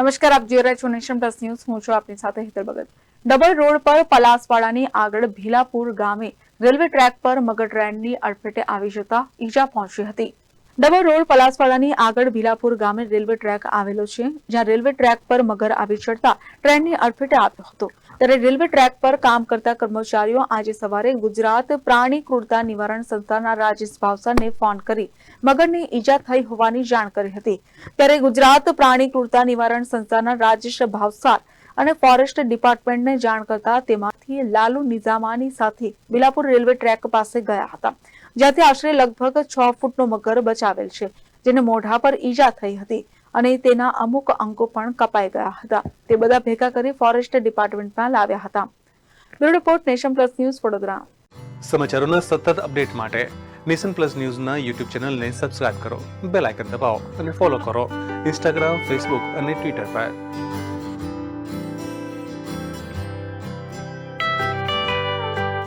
નમસ્કાર, આપ જોઈ રહ્યા છો નેશન પ્લસ ન્યૂઝ. હું છું આપની સાથે હિતલ ભગત. ડબલ રોડ પર પલાસવાડાની આગળ ભીલાપુર ગામે રેલવે ટ્રેક પર મગર ટ્રેનની અડફેટે આવી જતા ઈજા પહોંચી હતી. ડબલ રોડ પલાસવાડાની આગળ ભીલાપુર ગામે રેલવે ટ્રેક આવેલો છે, જ્યાં રેલવે ટ્રેક પર મગર આવી ચડતા ટ્રેનની અડફેટે આવ્યો હતો. ત્યારે રેલવે ટ્રેક પર કામ કરતા કર્મચારીઓ આજે સવારે ગુજરાત પ્રાણી ક્રૂરતા નિવારણ સંસ્થાના રાજેશ ભાવસારને ફોન કરી મગરને ઈજા થઈ હોવાની જાણ કરી હતી. ત્યારે ગુજરાત પ્રાણી ક્રૂરતા નિવારણ સંસ્થાના રાજેશ ભાવસાર અને ફોરેસ્ટ ડિપાર્ટમેન્ટને જાણ કરતા તેમાંથી લાલુ નિઝામાની સાથે બિલાપુર રેલવે ટ્રેક પાસે ગયા હતા, જ્યાંથી આશરે લગભગ છ ફૂટનો મગર બચાવેલ છે, જેને મોઢા પર ઈજા થઈ હતી અને તેના અમુક અંકો પણ કપાઈ ગયા હતા. તે બધા ભેગા કરી ફોરેસ્ટ ડિપાર્ટમેન્ટમાં લાવ્યા હતા. Bureau report, nation plus news, Vadodara. સમાચારોના સતત અપડેટ માટે નેશન પ્લસ ન્યૂઝના યુટ્યુબ ચેનલને સબસ્ક્રાઇબ કરો, બેલ આઇકન દબાવો અને ફોલો કરો ઇન્સ્ટાગ્રામ, ફેસબુક અને ટ્વિટર પર.